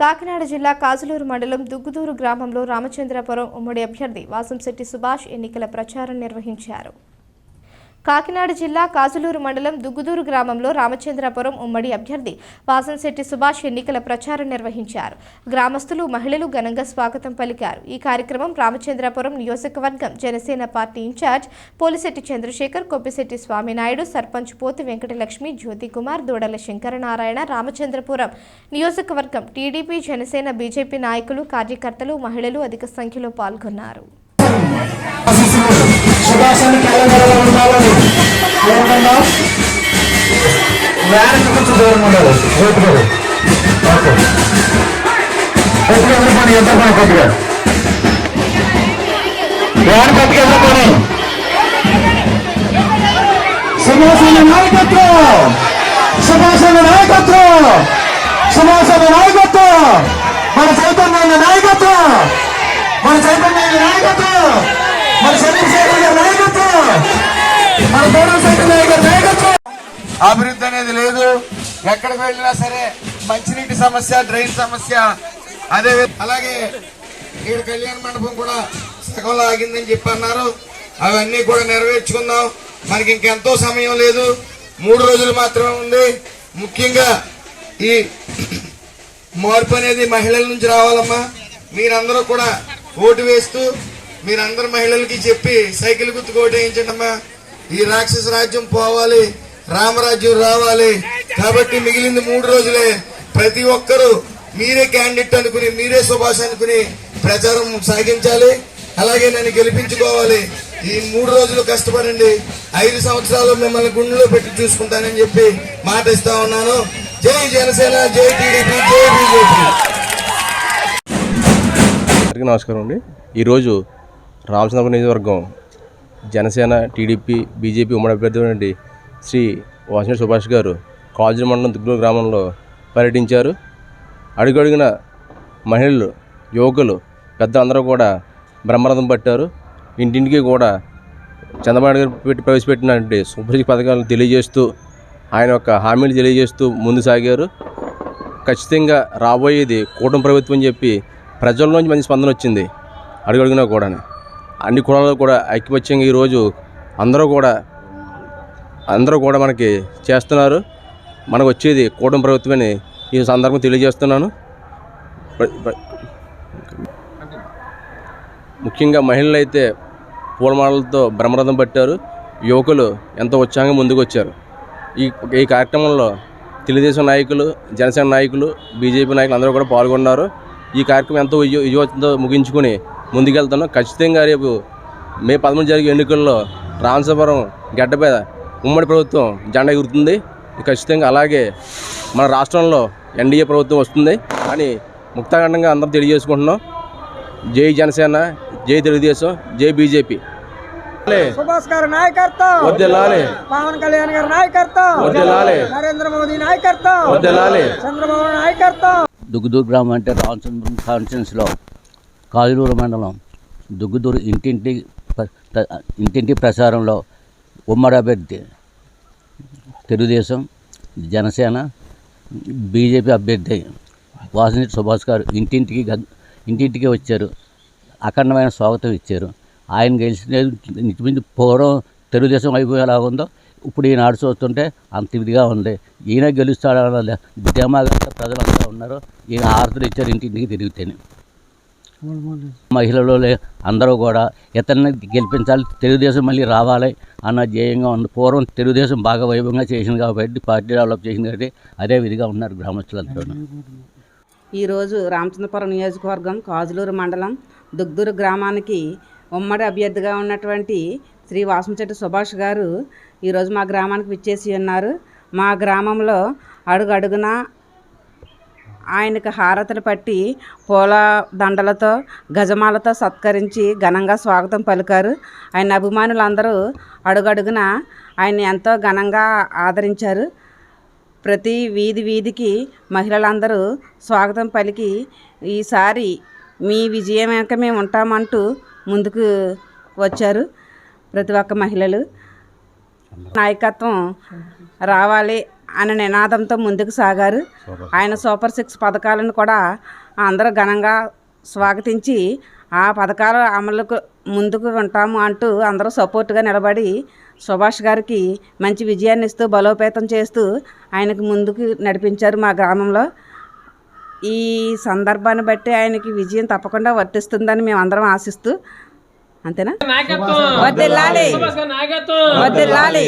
కాకినాడ జిల్లా కాజులూరు మండలం దుగ్గుదూరు గ్రామంలో రామచంద్రపురం ఉమ్మడి అభ్యర్థి వాసంశెట్టి సుభాష్ ఎన్నికల ప్రచారం నిర్వహించారు. కాకినాడ జిల్లా కాజులూరు మండలం దుగ్గుదూరు గ్రామంలో రామచంద్రపురం ఉమ్మడి అభ్యర్థి వాసంశెట్టి సుభాష్ ఎన్నికల ప్రచారం నిర్వహించారు. గ్రామస్తులు మహిళలు ఘనంగా స్వాగతం పలికారు. ఈ కార్యక్రమం రామచంద్రపురం నియోజకవర్గం జనసేన పార్టీ ఇన్ఛార్జ్ పోలిశెట్టి చంద్రశేఖర్ కొప్పిశెట్టి స్వామినాయుడు సర్పంచ్ పోతి వెంకటలక్ష్మి జ్యోతి కుమార్ దూడల శంకరనారాయణ రామచంద్రపురం నియోజకవర్గం టీడీపీ జనసేన బీజేపీ నాయకులు కార్యకర్తలు మహిళలు అధిక సంఖ్యలో పాల్గొన్నారు. సుభాషాన్ని ఉండాలని. కోరుకుందా వ్యాన్ కొంచెం దూరం ఉండాలి. రేపు ఓకే. ఎప్పుడు కొద్దిగా ఎంత పని కొద్దిగా? వ్యాన్ కొద్దిగా ఎంత పని? సుభాషణ నాయకత్వం! సుభాషణ నాయకత్వం! సుభాషణ నాయకత్వం! మన సైతం అభివృద్ధి అనేది లేదు. ఎక్కడికి వెళ్ళినా సరే మంచినీటి సమస్య డ్రైన్ సమస్య అదే అలాగే ఇక్కడ కళ్యాణ మండపం కూడా సగంలో ఆగిందని చెప్పి అన్నారు. అవన్నీ కూడా నెరవేర్చుకుందాం. మనకి ఇంకెంతో సమయం లేదు. మూడు రోజులు మాత్రమే ఉంది. ముఖ్యంగా ఈ మార్పు అనేది మహిళల నుంచి రావాలమ్మా. మీరందరూ కూడా ఓటు వేస్తూ మీరందరు మహిళలకి చెప్పి సైకిల్ గుర్తుకు ఓటు వేయించండి అమ్మా ఈ రాక్షస రాజ్యం పోవాలి. రామరాజ్యం రావాలి. కాబట్టి మిగిలింది మూడు రోజులే. ప్రతి ఒక్కరూ మీరే క్యాండిడేట్ అనుకుని మీరే సుభాష్ అనుకుని ప్రచారం సాగించాలి. అలాగే నన్ను గెలిపించుకోవాలి. ఈ మూడు రోజులు కష్టపడండి. ఐదు సంవత్సరాలు మిమ్మల్ని గుండెలో పెట్టి చూసుకుంటానని చెప్పి మాట ఇస్తా ఉన్నాను. జై జనసేన జై టీడీపీ జై బీజేపీ. నమస్కారం అండి. ఈరోజు రామచంద్రపురం నియోజకవర్గం జనసేన టీడీపీ బీజేపీ ఉమ్మడి అభ్యర్థి శ్రీ వాసినేటి సుభాష్ గారు కాజు మండలం దుగ్గూరు గ్రామంలో పర్యటించారు. అడుగడుగున మహిళలు యువకులు పెద్ద అందరూ కూడా బ్రహ్మరథం పట్టారు. ఇంటింటికి కూడా చంద్రబాబు గారు పెట్టి ప్రవేశపెట్టినటువంటి సుభ్రజ పథకాలను తెలియజేస్తూ ఆయన యొక్క హామీలు తెలియజేస్తూ ముందు సాగారు. ఖచ్చితంగా రాబోయేది కూటమి ప్రభుత్వం అని చెప్పి ప్రజల్లోంచి మంచి స్పందన వచ్చింది అడుగడుగునా కూడా అన్ని కులాలు కూడా ఐక్యపత్యంగా ఈరోజు అందరూ కూడా అందరూ కూడా మనకి చేస్తున్నారు. మనకు వచ్చేది కూటమి ప్రభుత్వమని ఈ సందర్భం తెలియజేస్తున్నాను. ముఖ్యంగా మహిళలు అయితే పూలమాలలతో బ్రహ్మరథం పట్టారు. యువకులు ఎంతో ఉత్సాహంగా ముందుకు వచ్చారు. ఈ ఈ కార్యక్రమంలో తెలుగుదేశం నాయకులు జనసేన నాయకులు బీజేపీ నాయకులు అందరూ కూడా పాల్గొన్నారు. ఈ కార్యక్రమం ఎంతో విజయ విజయవంతంతో ముగించుకుని ముందుకెళ్తున్నాం. ఖచ్చితంగా రేపు మే పదమూడు జరిగే ఎన్నికల్లో రామసాపురం గడ్డపై ఉమ్మడి ప్రభుత్వం జెండా ఎగురుతుంది. ఖచ్చితంగా అలాగే మన రాష్ట్రంలో ఎన్డీఏ ప్రభుత్వం వస్తుంది. అని ముక్తఖండంగా అందరం తెలియజేసుకుంటున్నాం. జై జనసేన జై తెలుగుదేశం జై బీజేపీ. సుభాష్ గారి నాయకత్వం. వద్దెలాలి పవన్ కళ్యాణ్ గారి నాయకత్వం. వద్దెలాలి నరేంద్ర మోదీ నాయకత్వం. వద్దెలాలి చంద్రబాబు నాయకత్వం. దుగ్గుదూరు గ్రామం అంటే రామచంద్రం కాన్స్టిట్యున్సీలో కాజులూరు మండలం దుగ్గుదూరు ఇంటింటి ఇంటింటి ప్రచారంలో ఉమ్మడి అభ్యర్థి తెలుగుదేశం జనసేన బీజేపీ అభ్యర్థి వాసినేటి సుభాష్ గారు ఇంటింటికి ఇంటింటికి వచ్చారు. అఖండమైన స్వాగతం ఇచ్చారు. ఆయన గెలిచిన ఇంచుమించు పూర్వం తెలుగుదేశం అయిపోయేలా ఉందో ఇప్పుడు ఈనాడు చూస్తుంటే అంత ఇదిగా ఉంది. ఈయన గెలుస్తాడన్న ధీమాగా ప్రజలంతా ఉన్నారు. ఈయన ఆరతులు ఇచ్చారు ఇంటింటికి తిరుగుతేనే. మహిళలు అందరూ కూడా ఇతన్ని గెలిపించాలి తెలుగుదేశం మళ్ళీ రావాలి అన్న ధ్యేయంగా ఉంది పూర్వం తెలుగుదేశం బాగా వైభవంగా చేసింది కాబట్టి పార్టీ డెవలప్ చేసింది కాబట్టి అదే విధిగా ఉన్నారు గ్రామస్తులంతా. ఈరోజు రామచంద్రపురం నియోజకవర్గం కాజులూరు మండలం దుగ్దూరు గ్రామానికి ఉమ్మడి అభ్యర్థిగా ఉన్నటువంటి శ్రీ వాసంచెట్టి సుభాష్ గారు ఈరోజు మా గ్రామానికి విచ్చేసి ఉన్నారు. మా గ్రామంలో అడుగు అడుగున ఆయనకు హారతలు పట్టి పూల దండలతో గజమాలతో సత్కరించి ఘనంగా స్వాగతం పలికారు. ఆయన అభిమానులందరూ అడుగడుగున ఆయన ఎంతో ఘనంగా ఆదరించారు. ప్రతి వీధి వీధికి మహిళలందరూ స్వాగతం పలికి ఈసారి మీ విజయం వెనక మేము ఉంటామంటూ ముందుకు వచ్చారు ప్రతి ఒక్క మహిళలు. నాయకత్వం రావాలి అనే నినాదంతో ముందుకు సాగారు. ఆయన సూపర్ సిక్స్ పథకాలను కూడా అందరూ ఘనంగా స్వాగతించి ఆ పథకాల అమలుకు ముందుకు ఉంటాము అంటూ అందరూ సపోర్ట్గా నిలబడి సుభాష్ గారికి మంచి విజయాన్ని ఇస్తూ బలోపేతం చేస్తూ ఆయనకు ముందుకు నడిపించారు మా గ్రామంలో. ఈ సందర్భాన్ని బట్టి ఆయనకి విజయం తప్పకుండా వర్తిస్తుందని మేము అందరం ఆశిస్తూ అంతేనా? వద్దెల్లాలి. వద్దెల్లాలి.